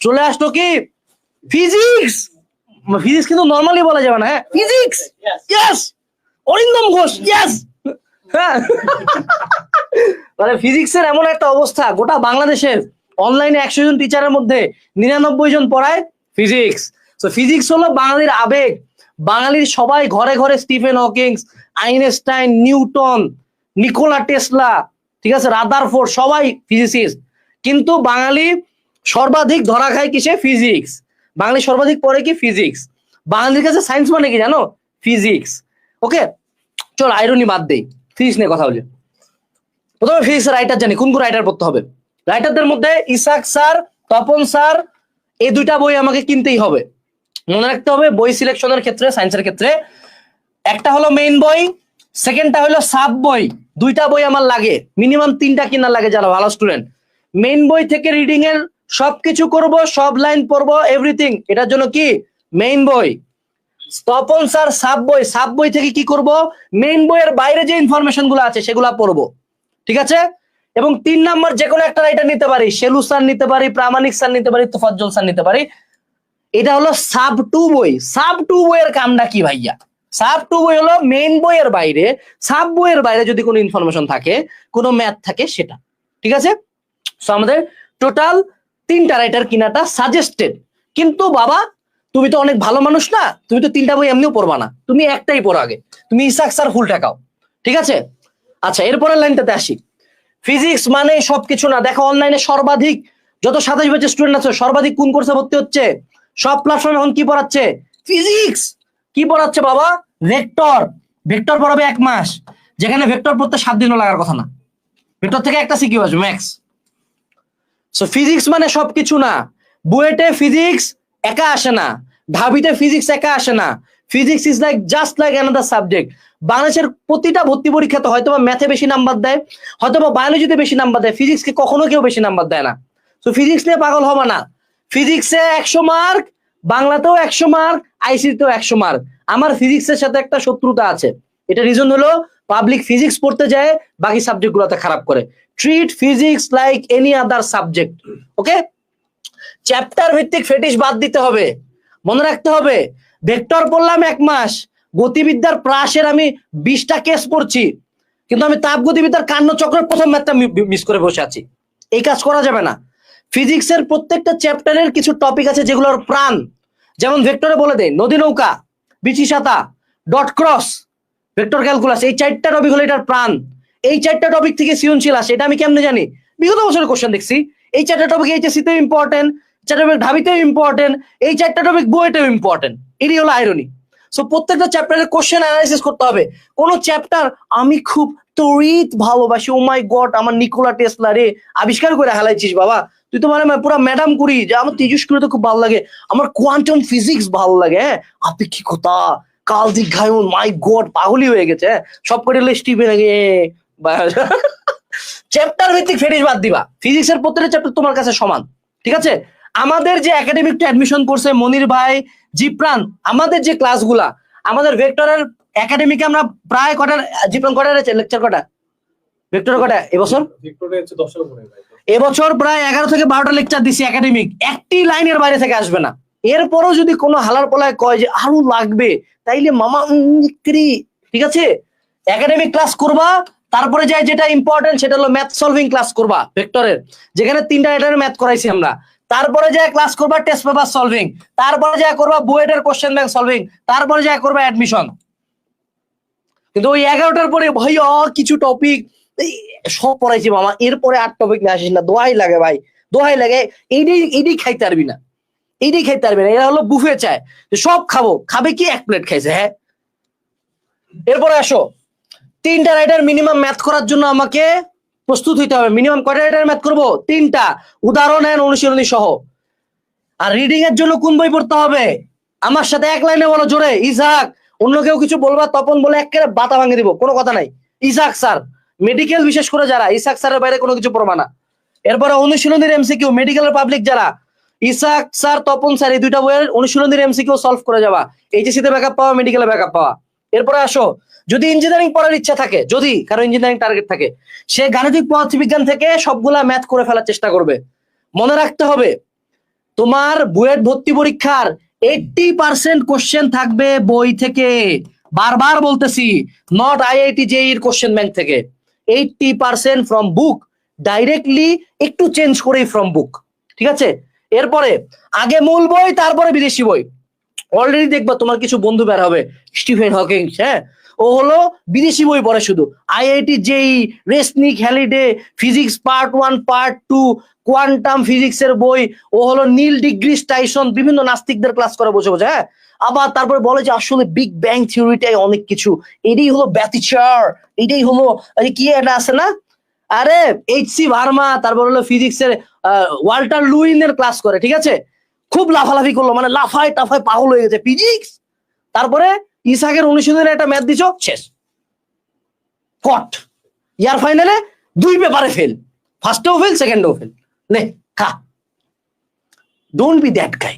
চলে আসলো কি? ফিজিক্স ফিজিক্স কিন্তু নর্মালি বলা যাবে না হ্যাঁ? Physics yes Arindam Ghosh yes হ্যাঁ? মানে ফিজিক্সের এমন একটা অবস্থা গোটা বাংলাদেশের অনলাইনে একশো জন টিচারের মধ্যে নিরানব্বই জন পড়ায় ফিজিক্স তো ফিজিক্স হলো বাঙালির আবেগ। বাঙালির সবাই ঘরে ঘরে Stephen Hawkings Einstein Newton Nikola Tesla ঠিক আছে রাদারফোর্ড সবাই ফিজিসিস্ট কিন্তু বাঙালি সর্বাধিক ধরা খায় কিসে? ফিজিক্স বাঙালি সর্বাধিক পড়ে কি ফিজিক্স বাঙালির কাছে সায়েন্স মানে কি জানো? ফিজিক্স ওকে চল আইরনি বাদ দেই। ফিজিক্স নিয়ে কথা বলি। প্রথমে ফিজিক্স রাইটার জানি, কোন কোন রাইটার পড়তে হবে? রাইটারদের মধ্যে ইসাক স্যার, তপন স্যার এই দুইটা বই আমাকে কিনতেই হবে। মনে রাখতে হবে, বই সিলেকশনের ক্ষেত্রে সায়েন্সের ক্ষেত্রে। একটা হলো মেইন বই সেকেন্ডটা হলো সাব বই। দুইটা বই আমার লাগে। মিনিমাম তিনটা কিনা লাগে যারা ভালো স্টুডেন্ট মেইন বই থেকে রিডিং এর সবকিছু করব, সব লাইন পড়ব এভরিথিং এটার জন্য কি? মেইন বই। তপন স্যার সাব বই। সাব বই থেকে কি করব? মেইন বইয়ের বাইরে যে ইনফরমেশনগুলো আছে, সেগুলা পড়ব। ঠিক আছে? এবং তিন নম্বর যে কোনো একটা রাইটার নিতে পারি। শেলু স্যার নিতে পারি, প্রামাণিক স্যার নিতে পারি, তোফাজ্জল স্যার নিতে পারি। এটা হলো সাব টু বই। সাব টু বইয়ের কামটা কি ভাইয়া? সাব টু বই হলো মেইন বইয়ের বাইরে। সাব বইয়ের বাইরে যদি কোনো ইনফরমেশন থাকে, কোনো ম্যাথ থাকে, সেটা। ঠিক আছে? সো আমাদের টোটাল তিনটা রাইটার কিনাটা সাজেস্টেড কিন্তু বাবা, তুমি তো অনেক ভালো মানুষ না, তুমি তো তিনটা বই এমনিও পড়বা না। তুমি একটাই পড়ো আগে। তুমি ইসাক স্যার ফুল টাকাও। ঠিক আছে? আচ্ছা এরপরের লাইনটাতে আসি। ফিজিক্স মানে সবকিছু না। দেখো অনলাইনে সর্বাধিক যত সাতাশ বছর স্টুডেন্ট আছে, সর্বাধিক কোন কোর্সে ভর্তি হচ্ছে? সব প্ল্যাটফর্মে এখন কি পড়াচ্ছে? ফিজিক্স কি পড়াচ্ছে বাবা? ভেক্টর ভেক্টর পড়াবে এক মাস। যেখানে ভেক্টর পড়তে সাত দিনও লাগার কথা না। ভেক্টর থেকে একটা সিকিউ আসবে ম্যাক্স সো ফিজিক্স মানে সবকিছু না। বুয়েটে ফিজিক্স একা আসে না। ঢাবিতে ফিজিক্স একা আসে না। Physics is like just like another subject বাংলাদেশের প্রতিটা ভর্তি পরীক্ষাতে হয়তো বা ম্যাথে বেশি নাম্বার দেয় হয়তো বা বায়োলজিতে বেশি নাম্বার দেয় ফিজিক্সকে কখনো কেউ বেশি নাম্বার দেয় না। তো ফিজিক্স নিয়ে পাগল হবে না। ফিজিক্সে একশো মার্ক বাংলাতেও একশো মার্ক আইসিতেও একশো মার্ক আমার ফিজিক্সের সাথে একটা শত্রুতা আছে। এটা রিজন হলো পাবলিক ফিজিক্স পড়তে যায়, বাকি সাবজেক্ট গুলোতে খারাপ করে। Treat physics like any other subject okay chapter ভিত্তিক ফেটিস বাদ দিতে হবে। মনে রাখতে হবে ভেক্টর পড়লাম এক মাস, গতিবিদ্যার প্রাসের আমি বিশটা কেস পড়ছি, কিন্তু আমি তাপ গতিবিদ্যার কান্ন চক্রের প্রথম ম্যাথটা মিস করে বসে আছি। এই কাজ করা যাবে না। ফিজিক্সের প্রত্যেকটা চ্যাপ্টারের কিছু টপিক আছে যেগুলোর প্রাণ। যেমন ভেক্টরে বলে দেয় নদী নৌকা, বিচি সাতা ডট ক্রস ভেক্টর ক্যালকুলাস এই চারটা টপিক হলো এটার প্রাণ। এই চারটা টপিক থেকে সৃজনশীল আসে, এটা আমি কেমনে জানি? বিগত বছরের কোশ্চেন দেখছি। এই চারটা টপিক এইচএসসিতেও ইম্পর্টেন্ট চারটা টপিক ঢাবিতেও ইম্পর্টেন্ট এই চারটা টপিক বইতেও ইম্পর্টেন্ট এটি হলো আইরনি সো প্রত্যেকটা চ্যাপ্টারের কোশ্চেন অ্যানালাইসিস করতে হবে। কোন চ্যাপ্টার আমি খুব তরিত ভালোবাসি। ও মাই গড আমার নিকোলা টেসলা রে, আবিষ্কার করে হালাইছিস বাবা। তুই তো মানে পুরো ম্যাডাম করি যে আমার তেজস করে তো খুব ভালো লাগে। আমার কোয়ান্টাম ফিজিক্স ভালো লাগে হ্যাঁ? আপেক্ষিকতা কাল দীর্ঘায়ন মাই গড পাগলই হয়ে গেছে হ্যাঁ? সব করে স্টিভেন আগে চ্যাপ্টার ভিত্তিক ফেরিস বাদ দিবা। ফিজিক্সের প্রত্যেকটা চ্যাপ্টার তোমার কাছে সমান ঠিক আছে? আমাদের যে একাডেমিক অ্যাডমিশন করছে মনির ভাই জিপ্রান আমাদের যে ক্লাসগুলা আমাদের ভেক্টরের একাডেমিকে আমরা প্রায় কটার জিপ্রান কটার আছে লেকচার কটা? ভেক্টর কটা? এবছর? এবছর প্রায় এগারো থেকে বারোটা লেকচার দিছি একাডেমিক একটি লাইনের বাইরে থেকে আসবে না। এরপরও যদি কোনো হালার পলায় কয় যে আরও লাগবে তাইলে মামা ঠিক আছে? একাডেমিক ক্লাস করবা তারপরে যাই যেটা ইম্পর্টেন্ট সেটা হলো ম্যাথ সলভিং ক্লাস করবা ভেক্টরের যেখানে তিনটা এটার ম্যাথ করাইছি আমরা। তারপরে যা ক্লাস করবা টেস্ট পেপার সলভিং তারপরে যা করবা বুয়েটের কোশ্চেন ব্যাংক সলভিং তারপরে যা করবা অ্যাডমিশন কিন্তু ওই এগারোটার পরে ভাই অ কিছু টপিক সব পড়াইছি মামা। এরপরে আর টপিক নিয়ে আসিস না। দোহাই লাগে ভাই। দোহাই লাগে। এইটাই এইটাই খাইতে পারবি না। এইটাই খাইতে পারবি না। এরা হলো বুফে চায়। সব খাব। খাবে কি? এক প্লেট খাইছে হ্যাঁ? এরপরে আসো। তিনটা রাইডার মিনিমাম ম্যাথ করার জন্য আমাকে প্রস্তুত হইতে হবে। মিনিমাম কয়টা রাইডার ম্যাথ করব? তিনটা। উদাহরণ এন্ড অনুশীলনী সহ। আর রিডিং এর জন্য কোন বই পড়তে হবে? আমার সাথে এক লাইনে বলো, জোরে। ইসাক অন্য কেউ কিছু বলবা, তপন বলে একেবারে বাতা ভাঙে দিব। কোনো কথা নাই। ইসাক স্যার মেডিকেল বিশেষ করে যারা ইসাক স্যারের বাইরে কোনো কিছু পড়বা না। এরপরে অনুশীলনীর এমসিকিউ মেডিকেলের পাবলিক যারা ইসাক স্যার তপন স্যার এই দুইটা বইয়ের অনুশীলনীর এমসিকিউ সলভ করে যাবা। এইচএসসি তে ব্যাকআপ পাওয়া মেডিকেলে ব্যাকআপ পাওয়া। এরপরে আসো। যদি ইঞ্জিনিয়ারিং পড়ার ইচ্ছা থাকে, যদি কারও ইঞ্জিনিয়ারিং টার্গেট থাকে, সে গাণিতিক পদার্থবিজ্ঞান থেকে সবগুলা ম্যাথ করে ফেলার চেষ্টা করবে। মনে রাখতে হবে, তোমার বুয়েট ভর্তি পরীক্ষার এইটটি পার্সেন্ট কোশ্চেন থাকবে বই থেকে। বারবার বলতেছি নট আইআইটি জেইর কোশ্চেন ব্যাংক থেকে। Eighty percent from book directly একটু চেঞ্জ করেই ফ্রম বুক ঠিক আছে? এরপরে, আগে মূল বই, তারপরে বিদেশি বই। অলরেডি দেখবা তোমার কিছু বন্ধু বের হবে, স্টিফেন হকিংস হ্যাঁ? ও হলো বিদেশি বই পড়ে শুধু। IIT JEE Resnick Halliday physics part one part two quantum physics এর বই, ও হলো নীল ডিগ্রি টাইসন বিভিন্ন নাস্তিকদের ক্লাস করে বসে বসে হ্যাঁ? আবার তারপরে বলে যে আসলে বিগ ব্যাং থিওরিটাই অনেক কিছু। এটাই হলো ব্যতিচার। এটাই হলো কি এটা আছে না? আরে এইচ সি ভার্মা, তারপর হলো ফিজিক্স এর ওয়াল্টার লুইনের ক্লাস করে, ঠিক আছে? খুব লাফালাফি করল মানে লাফায় টাফায় পাগল হয়ে গেছে ফিজিক্স তারপরে ইসাকের অনুশীলনের একটা ম্যাথ দিছো, শেষ। কট। ইয়ার ফাইনালে দুই পেপারে ফেল ফার্স্টেও ফেল সেকেন্ডেও ফেল নে, খা। ডোন্ট বি দ্যাট গাই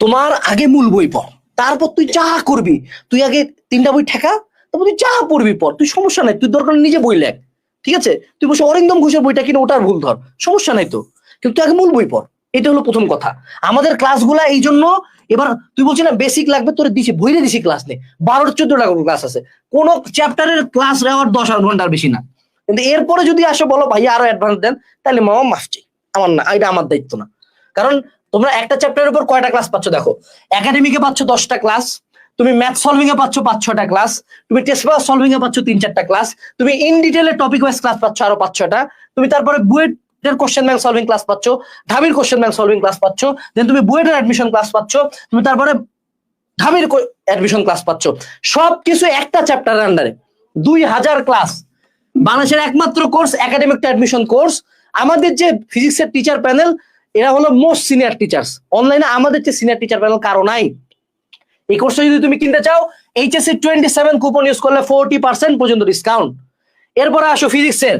তোমার আগে মূল বই পড়। তারপর তুই যা করবি, তুই আগে তিনটা বই ঠেকা, তারপর তুই যা পড়বি পড়। তুই সমস্যা নাই, তুই দরকার নিজে বই লেখ। ঠিক আছে? তুই বসে অরিন্দম ঘোষের বইটা কিনে, ওটার ভুল ধর। সমস্যা নাই তো। কিন্তু তুই আগে মূল বই পড়। এটা হলো প্রথম কথা। আমাদের ক্লাসগুলা এই জন্য এবার তুই বলছিস না বেসিক লাগবে, তোর দিছি বইরে দিছি ক্লাস নেই বারোটা, চোদ্দটা ক্লাস আছে। কোন চ্যাপ্টারের ক্লাস নেওয়ার দশ আট ঘণ্টার বেশি না। কিন্তু এরপরে যদি আসো, বলো ভাইয়া আরও অ্যাডভান্স দেন, তাহলে মামা মাফ চাই। আমার না, এটা আমার দায়িত্ব না। কারণ তোমরা একটা চ্যাপ্টারের উপর কয়টা ক্লাস পাচ্ছ দেখো? একাডেমিকে পাচ্ছ দশটা ক্লাস তুমি ম্যাথ সলভিং এ পাচ্ছ পাঁচ, ছটা ক্লাস তুমি টেস্ট পেপার সলভিং এ পাচ্ছ তিন, চারটা ক্লাস তুমি ইন ডিটেলে টপিক ওয়াইজ ক্লাস পাচ্ছ আরও পাঁচ, ছটা, তুমি তারপরে বুয়েটের কোশ্চেন ব্যাংক সলভিং ক্লাস পাচ্ছ ঢাবির কোশ্চেন ব্যাংক সলভিং ক্লাস পাচ্ছ দেন তুমি বুয়েটের অ্যাডমিশন ক্লাস পাচ্ছ, তুমি তারপরে ঢাবির অ্যাডমিশন ক্লাস পাচ্ছ। সব কিছু একটা চ্যাপ্টারের আন্ডারে দুই হাজার ক্লাস বাংলাদেশের একমাত্র কোর্স একাডেমিক অ্যাডমিশন কোর্স আমাদের যে ফিজিক্সের টিচার প্যানেল এরা হলো মোস্ট সিনিয়র টিচার্স অনলাইনে আমাদের যে সিনিয়র টিচার প্যানেল কারও নাই। এই কোর্সটা যদি তুমি কিনতে চাও HSC twenty seven coupon use করলে ফোরটি পার্সেন্ট পর্যন্ত ডিসকাউন্ট এরপরে আসো ফিজিক্সের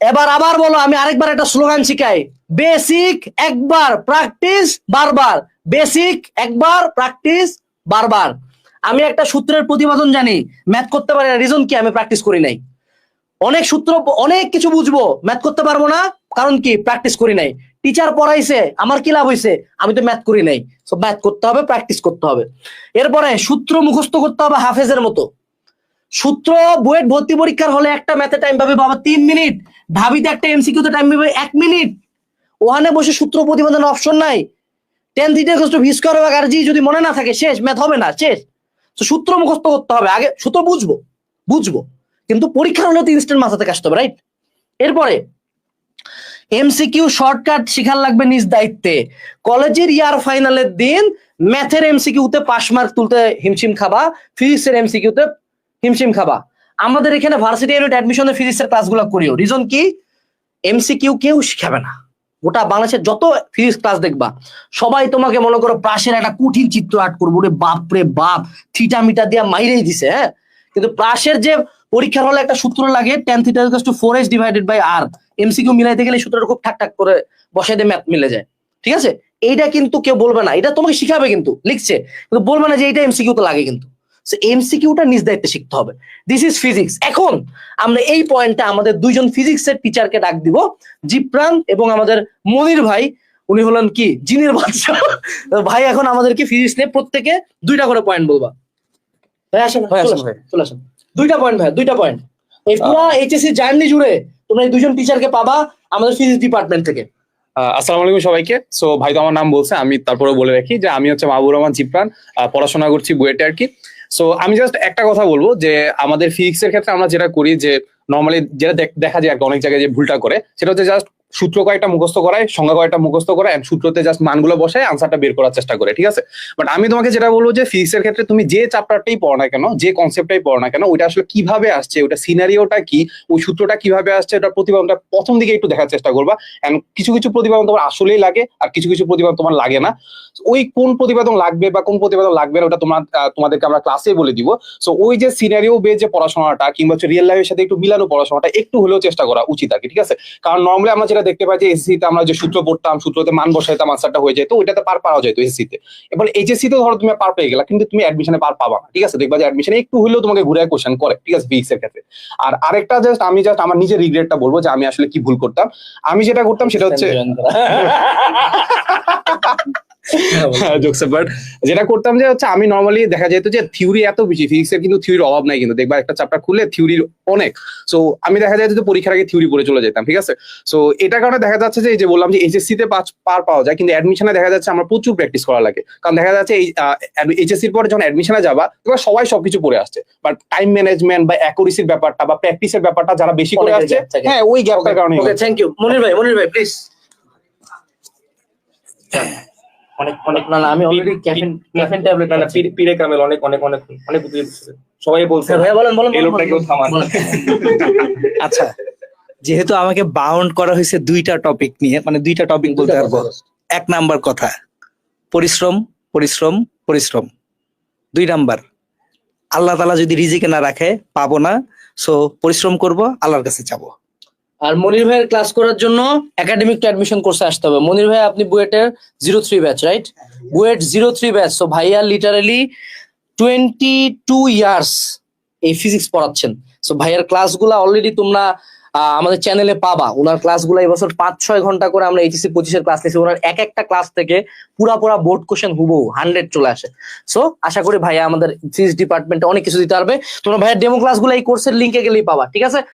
এবার আবার বলো, আমি আরেকবার একটা স্লোগান শিখাই। বেসিক একবার প্র্যাকটিস বারবার। বেসিক একবার প্র্যাকটিস বারবার। আমি একটা সূত্রের প্রতিপাদন জানি ম্যাথ করতে পারি না রিজন কি? আমি প্র্যাকটিস করি নাই। অনেক সূত্র, অনেক কিছু বুঝব ম্যাথ করতে পারব না, কারণ কি? প্র্যাকটিস করি নাই। টিচার পড়াইছে, আমার কি লাভ হয়েছে আমি তো ম্যাথ করি নাই। সো ম্যাথ করতে হবে প্র্যাকটিস করতে হবে। এরপরে সূত্র মুখস্থ করতে হবে হাফেজের মতো। সূত্র বুয়েট ভর্তি পরীক্ষার হলে একটা ম্যাথে টাইম পাবে বাবা তিন মিনিট ঢাবিতে একটা এমসিকিউ তে টাইম পাবে এক মিনিট ওখানে বসে সূত্র প্রতিবেদন অপশন নাই। টেন থিটা কষ্ট যদি মনে না থাকে, শেষ ম্যাথ হবে না, শেষ। তো সূত্র মুখস্থ করতে হবে। আগে সূত্র বুঝব বুঝব। কিন্তু পরীক্ষার হলে তো ইনস্ট্যান্ট মাথা থেকে আসতে হবে রাইট এরপরে এমসিকিউ শর্টকাট শিখার লাগবে নিজ দায়িত্বে। কলেজের ইয়ার ফাইনালের দিন ম্যাথের এমসিকিউতে পাস মার্ক তুলতে হিমশিম খাবা ফিজিক্সের এমসিকিউতে হিমশিম খাবা। আমাদের এখানে ভার্সিটি ইউনিট অ্যাডমিশনের ফিজিক্সের ক্লাসগুলো করিও। রিজন কি? এমসিকিউ কেউ শিখাবে না। গোটা বাংলাদেশের যত ফিজিক্স ক্লাস দেখবা, সবাই তোমাকে মনে করো প্রাসের একটা কঠিন চিত্র আর্ট করব। রে বাপ রে বাপ থিটা মিটা দিয়া মাইরেই দিছে হ্যাঁ? কিন্তু প্রাসের যে পরীক্ষার হলে একটা সূত্র লাগে tan theta two four S divided by R MCQ মিলাইতে গেলে সূত্রটা খুব ঠাক ঠাক করে বসাই দিয়ে ম্যাথ মিলে যায়। ঠিক আছে? এইটা কিন্তু কেউ বলবে না। এটা তোমাকে শিখাবে কিন্তু, লিখছে। কিন্তু বলবে না যে এইটা এমসিকিউ তো লাগে কিন্তু। এমসিকিউটা নিজ দায়িত্বে শিখতে হবে। দিস ইজ ফিজিক্স এখন আমরা এই পয়েন্টটা আমাদের দুইজন ফিজিক্সের টিচারকে ডাক দিব জিপ্রান এবং আমাদের মনির ভাই। উনি হলেন কি? জিনের বাচ্চা ভাই এখন আমাদেরকে ফিজিক্স নিয়ে প্রত্যেকে দুইটা করে পয়েন্ট বলবা। ভাই আসেন চলে আসেন, দুইটা পয়েন্ট ভাই দুইটা পয়েন্ট এই পুরো এইচএসসি জার্নি জুড়ে তোমরা এই দুজন টিচারকে পাবা আমাদের ফিজিক্স ডিপার্টমেন্ট থেকে। আসসালামু আলাইকুম সবাইকে। সো ভাই তো আমার নাম বলছে আমি তারপরে বলে রাখি যে আমি হচ্ছে মাহবুর রহমান চিপ্রান আহ, পড়াশোনা করছি বুয়েটে আর কি। সো আমি জাস্ট একটা কথা বলব যে, আমাদের ফিজিক্স এর ক্ষেত্রে আমরা যেটা করি যে নর্মালি যেটা দেখ- যায় অনেক জায়গায় যে ভুলটা করে, সেটা হচ্ছে জাস্ট সূত্র কয়েকটা মুখস্থ করায়, সংখ্যা কয়েকটা মুখস্থ করায় and সূত্রতে জাস্ট মানগুলো বসায় আনসারটা বের করার চেষ্টা করে, ঠিক আছে? বাট আমি তোমাকে যেটা বলব যে ফিজিক্স এর ক্ষেত্রে তুমি যে চ্যাপ্টারটাই পড়ো না কেন, যে কনসেপ্টটাই পড়ো না কেন, ওইটা আসলে কীভাবে আসছে ওটা সিনারিওটা কি, ওই সূত্রটা কীভাবে আসছে ওটার প্রতিপাদনটা প্রথম দিকে একটু দেখার চেষ্টা করবা এন্ড কিছু কিছু প্রতিপাদন তোমার আসলেই লাগে, আর কিছু কিছু প্রতিপাদন তোমার লাগে না। ওই কোন প্রতিবেদন লাগবে বা কোন প্রতিবেদন লাগবে না, ওটা তোমার তোমাদেরকে আমরা ক্লাসে বলে দিব। সো ওই যে সিনারিও বে যে পড়াশোনাটা কিংবা হচ্ছে রিয়েল লাইফের সাথে একটু মিলানো পড়াশোনাটা একটু হলেও চেষ্টা করা উচিত আর কি, ঠিক আছে? কারণ নর্মালি আমরা যেটা দেখতে পাই যে এসএসসি তে আমরা যে সূত্র পড়তাম, সূত্রতে মান বসাইতাম আনসারটা হয়ে যেত, ওইটাতে পার পাওয়া যেত এসএসসি তে। এবার এইচএসসি তে ধরো তুমি পার পেয়ে গেলা, কিন্তু তুমি অ্যাডমিশনে পার পাবা না, ঠিক আছে? দেখবা যে অ্যাডমিশনে একটু হলেও তোমাকে ঘুরে কোশ্চেন করে, ঠিক আছে ফিজিক্স এর ক্ষেত্রে। আর আরেকটা জাস্ট আমি জাস্ট আমার নিজের রিগ্রেটটা বলব যে আমি আসলে কি ভুল করতাম। আমি যেটা করতাম সেটা হচ্ছে জোকস বাট যেটা করতাম যে হচ্ছে আমি নর্মালি দেখা যেত যে থিওরি এত বেশি ফিজিক্স এর কিন্তু থিওরির অভাব নাই কিন্তু। দেখবা একটা চ্যাপ্টার খুললে থিওরির অনেক। সো আমি দেখা যায় যে পরীক্ষার আগে থিওরি পড়ে চলে যেতাম ঠিক আছে? সো এটার কারণে দেখা যাচ্ছে যে এই যে বললাম যে এইচএসসি তে পাঁচ পার পাওয়া যায় কিন্তু অ্যাডমিশনে দেখা যাচ্ছে আমরা প্রচুর প্র্যাকটিস করা লাগে। কারণ দেখা যাচ্ছে এই এইচএসসির পরে যখন অ্যাডমিশনে যাবা এবার সবাই সবকিছু পড়ে আসছে। বাট টাইম ম্যানেজমেন্ট বা অ্যাকুরেসির ব্যাপারটা বা প্র্যাকটিসের ব্যাপারটা যারা বেশি করে আসছে হ্যাঁ ওই গ্যাপটার কারণে ওকে থ্যাংক ইউ মনির ভাই মনির ভাই প্লিজ অনেক অনেক না না আমি অলরেডি ক্যাফেন ক্যাফেন ট্যাবলেট না না পিরে- পিরে কামেল অনেক অনেক অনেক অনেক সবাই বলছে ভাইয়া বলেন বলেন এই লোকটা কেউ থামান। আচ্ছা যেহেতু আমাকে বাউন্ড করা হয়েছে দুইটা টপিক নিয়ে মানে দুইটা টপিক বলতে পারব। এক নাম্বার কথা পরিশ্রম পরিশ্রম পরিশ্রম। দুই নাম্বার আল্লাহ তালা যদি রিজিকে না রাখে পাবো না। সো পরিশ্রম করব আল্লাহর কাছে যাব। আর মনির ভাইয়ের ক্লাস করার জন্য একাডেমিক অ্যাডমিশন কোর্সে আসতে হবে। মনির ভাই, আপনি বুয়েটের zero three batch right BUET zero three batch so ভাইয়া লিটারালি টোয়েন্টি টু ইয়ার্স এই ফিজিক্স পড়াচ্ছেন। সো ভাইয়ার ক্লাসগুলো অলরেডি তোমরা আমাদের চ্যানেলে পাবা। ওনার ক্লাসগুলো এই বছর পাঁচ ছয় ঘণ্টা করে আমরা এইচএসসি পঁচিশের ক্লাস নিয়েছি। ওনার এক একটা ক্লাস থেকে পুরা পুরা বোর্ড কোশ্চেন হুবহু হান্ড্রেড চলে আসে। সো আশা করি ভাইয়া আমাদের ফিজিক্স ডিপার্টমেন্টে অনেক কিছু দিতে পারবে। তোমরা ভাইয়ার ডেমো ক্লাসগুলো এই কোর্সের লিঙ্কে গেলেই পাবা, ঠিক আছে?